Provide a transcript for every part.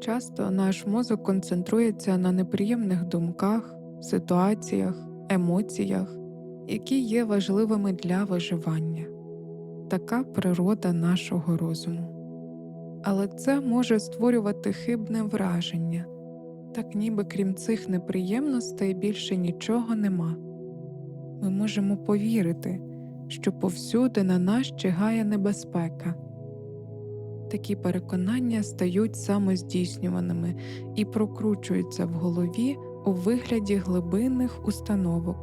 Часто наш мозок концентрується на неприємних думках, ситуаціях, емоціях, які є важливими для виживання. Така природа нашого розуму. Але це може створювати хибне враження, так ніби крім цих неприємностей більше нічого нема. Ми можемо повірити, що повсюди на нас чигає небезпека. Такі переконання стають самоздійснюваними і прокручуються в голові у вигляді глибинних установок.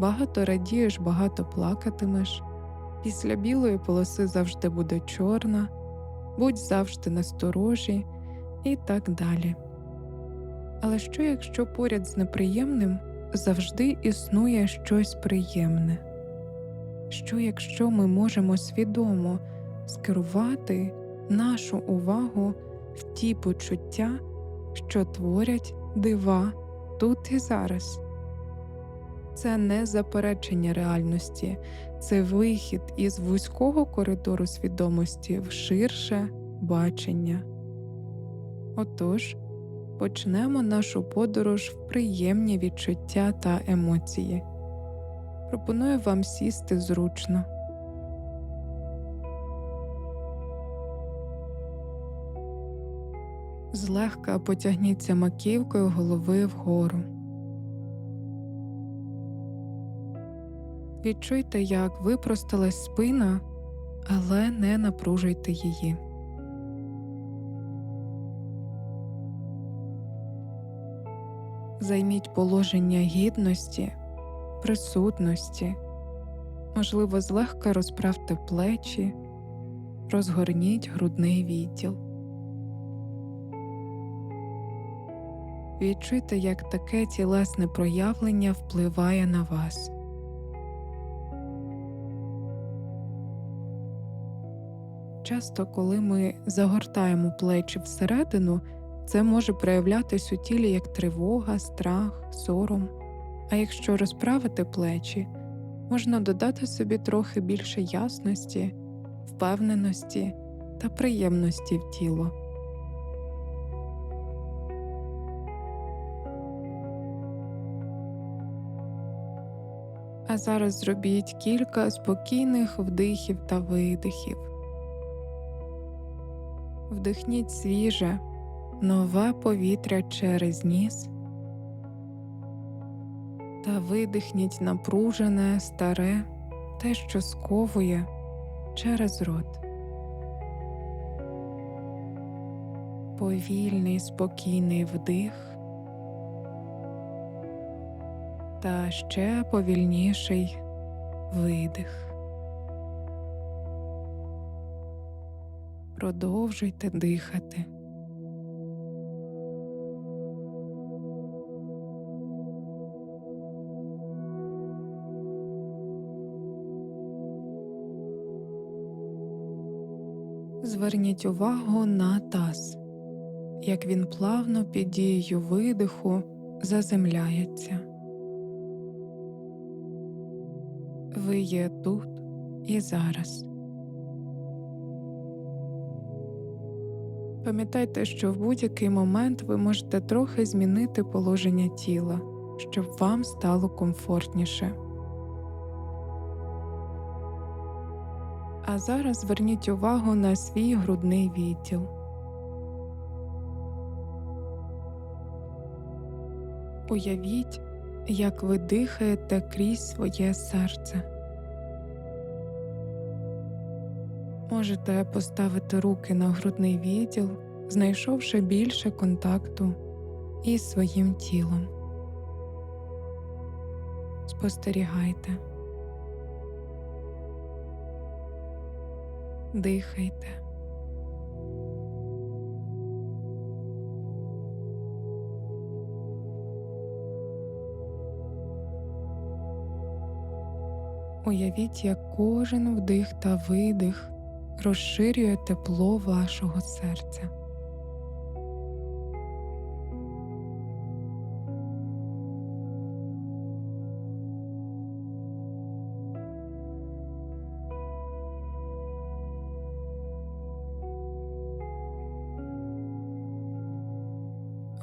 Багато радієш, багато плакатимеш. Після білої полоси завжди буде чорна, будь завжди насторожі і так далі. Але що якщо поряд з неприємним завжди існує щось приємне? Що якщо ми можемо свідомо скерувати нашу увагу в ті почуття, що творять дива тут і зараз? Це не заперечення реальності, це вихід із вузького коридору свідомості в ширше бачення. Отож, почнемо нашу подорож в приємні відчуття та емоції. Пропоную вам сісти зручно. Злегка потягніться маківкою голови вгору. Відчуйте, як випросталась спина, але не напружуйте її. Займіть положення гідності, присутності, можливо, злегка розправте плечі, розгорніть грудний відділ. Відчуйте, як таке тілесне проявлення впливає на вас. Часто, коли ми загортаємо плечі всередину, це може проявлятись у тілі як тривога, страх, сором. А якщо розправити плечі, можна додати собі трохи більше ясності, впевненості та приємності в тіло. А зараз зробіть кілька спокійних вдихів та видихів. Вдихніть свіже, нове повітря через ніс та видихніть напружене, старе, те, що сковує через рот. Повільний спокійний вдих та ще повільніший видих. Продовжуйте дихати. Зверніть увагу на таз, як він плавно під дією видиху заземляється. Ви є тут і зараз. Пам'ятайте, що в будь-який момент ви можете трохи змінити положення тіла, щоб вам стало комфортніше. А зараз зверніть увагу на свій грудний відділ. Уявіть, як ви дихаєте крізь своє серце. Можете поставити руки на грудний відділ, знайшовши більше контакту із своїм тілом. Спостерігайте. Дихайте. Уявіть, як кожен вдих та видих розширює тепло вашого серця.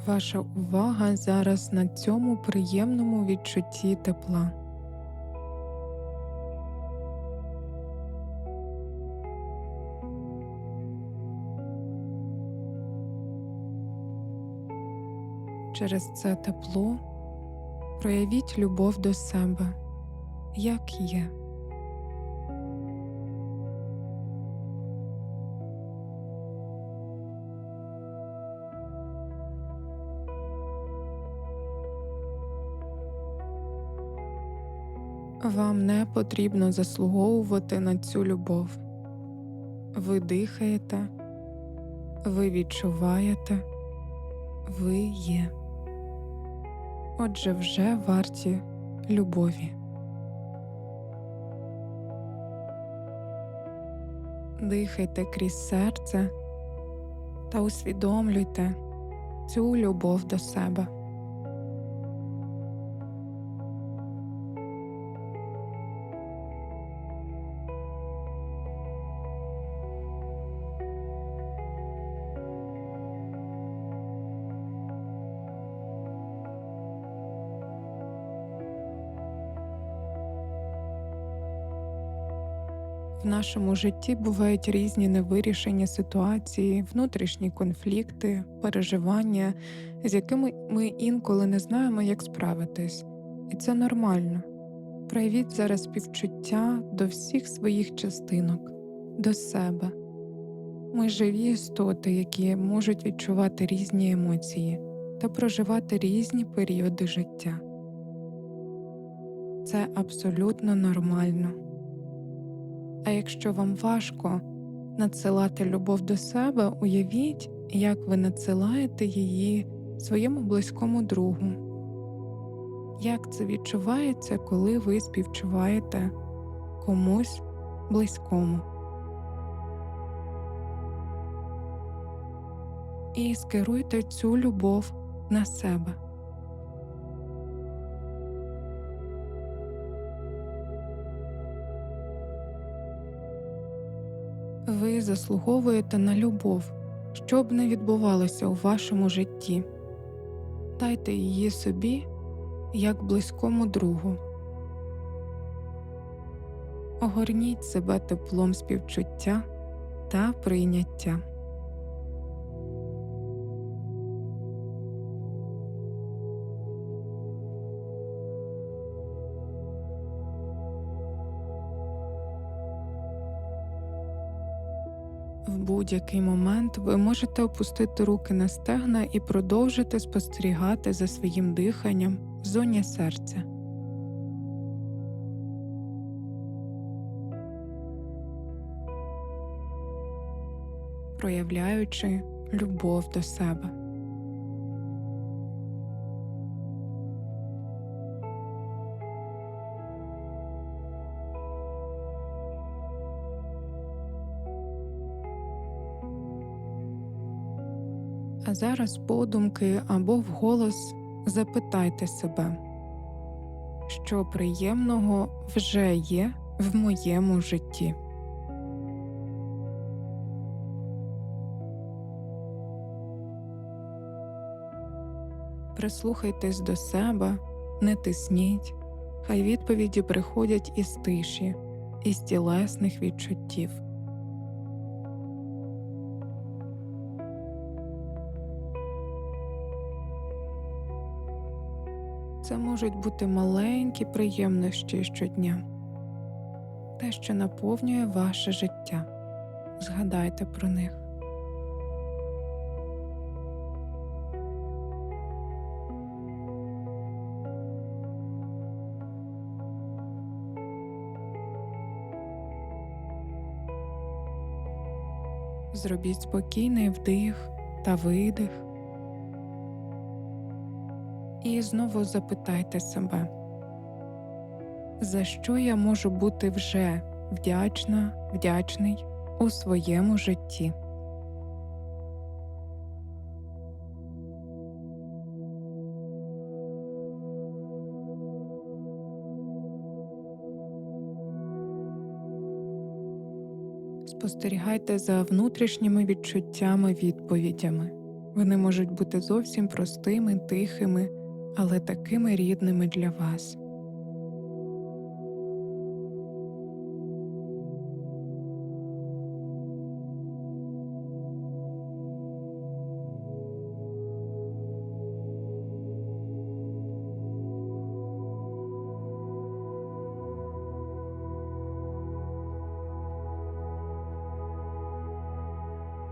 Ваша увага зараз на цьому приємному відчутті тепла. Через це тепло проявіть любов до себе, як є. Вам не потрібно заслуговувати на цю любов. Ви дихаєте, ви відчуваєте, ви є. Отже, вже варті любові. Дихайте крізь серце та усвідомлюйте цю любов до себе. В нашому житті бувають різні невирішені ситуації, внутрішні конфлікти, переживання, з якими ми інколи не знаємо, як справитись, і це нормально. Проявіть зараз співчуття до всіх своїх частинок, до себе. Ми живі істоти, які можуть відчувати різні емоції та проживати різні періоди життя. Це абсолютно нормально. А якщо вам важко надсилати любов до себе, уявіть, як ви надсилаєте її своєму близькому другу. Як це відчувається, коли ви співчуваєте комусь близькому? І скеруйте цю любов на себе. Заслуговуєте на любов, що б не відбувалося у вашому житті. Дайте її собі як близькому другу. Огорніть себе теплом співчуття та прийняття. Будь-який момент ви можете опустити руки на стегна і продовжити спостерігати за своїм диханням в зоні серця. проявляючи любов до себе. Зараз подумки або вголос запитайте себе, що приємного вже є в моєму житті. Прислухайтесь до себе, не тисніть, хай відповіді приходять із тиші, із тілесних відчуттів. Це можуть бути маленькі приємності щодня, те, що наповнює ваше життя. Згадайте про них. Зробіть спокійний вдих та видих. І знову запитайте себе, за що я можу бути вже вдячна, вдячний у своєму житті. Спостерігайте за внутрішніми відчуттями відповідями. Вони можуть бути зовсім простими, тихими, але такими рідними для вас.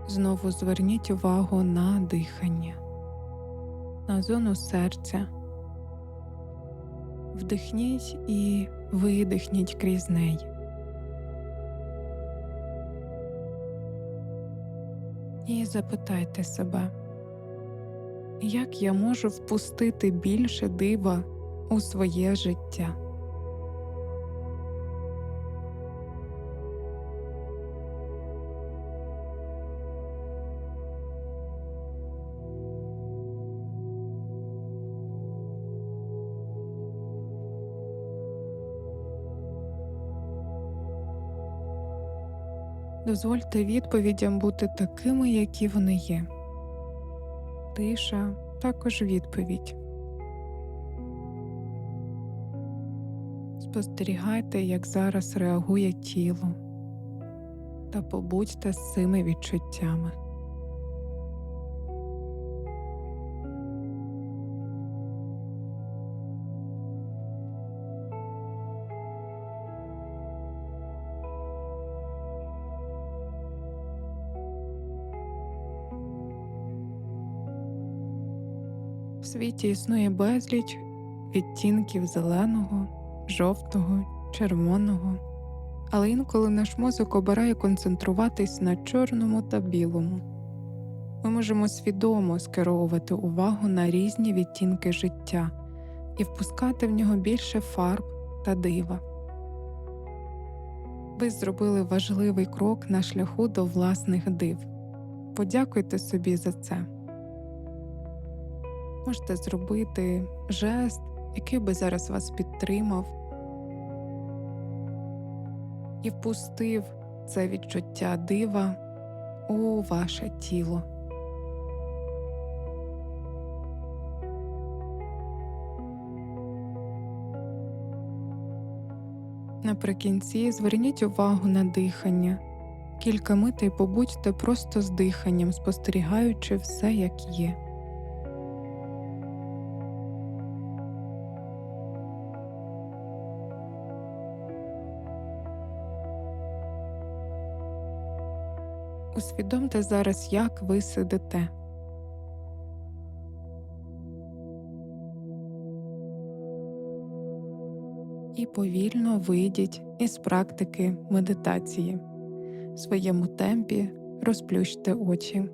Знову зверніть увагу на дихання, на зону серця. Вдихніть і видихніть крізь неї. І запитайте себе, як я можу впустити більше дива у своє життя? Дозвольте відповідям бути такими, які вони є. Тиша також відповідь. Спостерігайте, як зараз реагує тіло, та побудьте з цими відчуттями. В світі існує безліч відтінків зеленого, жовтого, червоного, але інколи наш мозок обирає концентруватись на чорному та білому. Ми можемо свідомо скеровувати увагу на різні відтінки життя і впускати в нього більше фарб та дива. Ви зробили важливий крок на шляху до власних див. Подякуйте собі за це. Можете зробити жест, який би зараз вас підтримав і впустив це відчуття дива у ваше тіло. Наприкінці зверніть увагу на дихання. Кілька митей побудьте просто з диханням, спостерігаючи все, як є. Усвідомте зараз, як ви сидите. І повільно вийдіть із практики медитації. В своєму темпі розплющте очі.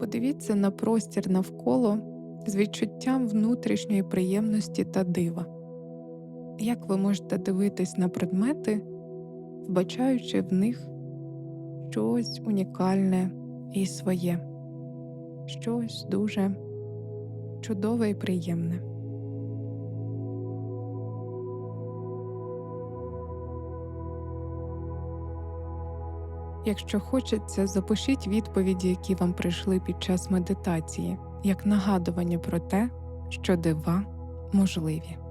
Подивіться на простір навколо з відчуттям внутрішньої приємності та дива. Як ви можете дивитись на предмети, вбачаючи в них щось унікальне і своє, щось дуже чудове і приємне. Якщо хочеться, запишіть відповіді, які вам прийшли під час медитації, як нагадування про те, що дива можливі.